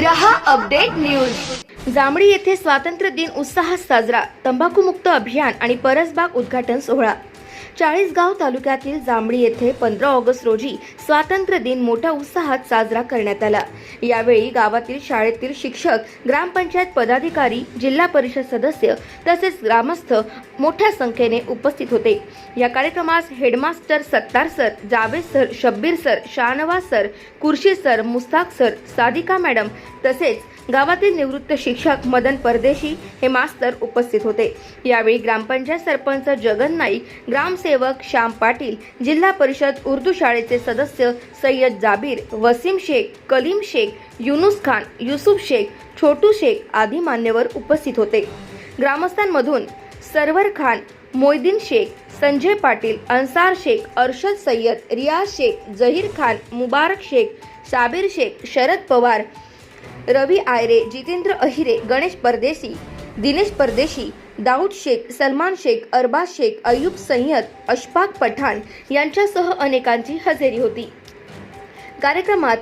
रहा update news. जांभळी येथे स्वातंत्र्य दिन उत्साहात साजरा. तंबाखूमुक्त अभियान आणि परसबाग उद्घाटन सोहळा. चाळीसगाव तालुक्यातील जांभळी येथे पंधरा ऑगस्ट रोजी स्वातंत्र्य दिन मोठ्या उत्साहात साजरा करण्यात आला. यावेळी गावातील शाळेतील शिक्षक ग्रामपंचायत पदाधिकारी जिल्हा परिषद सदस्य तसेच ग्रामस्थ मोठ्या संख्येने उपस्थित होते. या कार्यक्रमास headmaster Sattar sir Javed sir Shabbir sir Shahnawaz sir Qureshi sir Mushtaq sir Sadika madam तसेच गावातील निवृत्त शिक्षक मदन परदेशी हे मास्तर उपस्थित होते. यावेळी ग्रामपंचायत सरपंच जगन नाईक ग्रामसेवक श्याम पाटील जिल्हा परिषद उर्दू शाळेचे सदस्य सय्यद जाबीर वसीम शेख कलीम शेख युनुस खान युसुफ शेख छोटू शेख आदी मान्यवर उपस्थित होते. ग्रामस्थांमधून सरवर खान मोयदीन शेख संजय पाटील अन्सार शेख अर्शद सय्यद रियाज शेख जहीर खान मुबारक शेख साबिर शेख शरद पवार रवी आयरे जितेंद्र अहिरे गणेश परदेशी दिनेश परदेशी दाऊद शेख सलमान शेख अरबाज शेख अय्यूब सय्यद अशफाक पठाण यांच्यासह अनेकांची हजेरी होती. कार्यक्रमात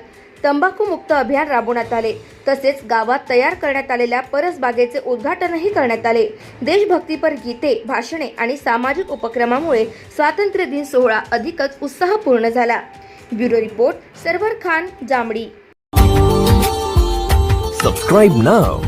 तंबाखूमुक्त अभियान राबवण्यात आले. तसेच गावात तयार करण्यात आलेल्या परसबागेचे उद्घाटनही करण्यात आले. देशभक्तीपर गीते भाषणे आणि सामाजिक उपक्रमामुळे स्वातंत्र्य दिन सोहळा अधिकच उत्साहपूर्ण झाला. Bureau report Sarvar Khan Jambdi subscribe नाव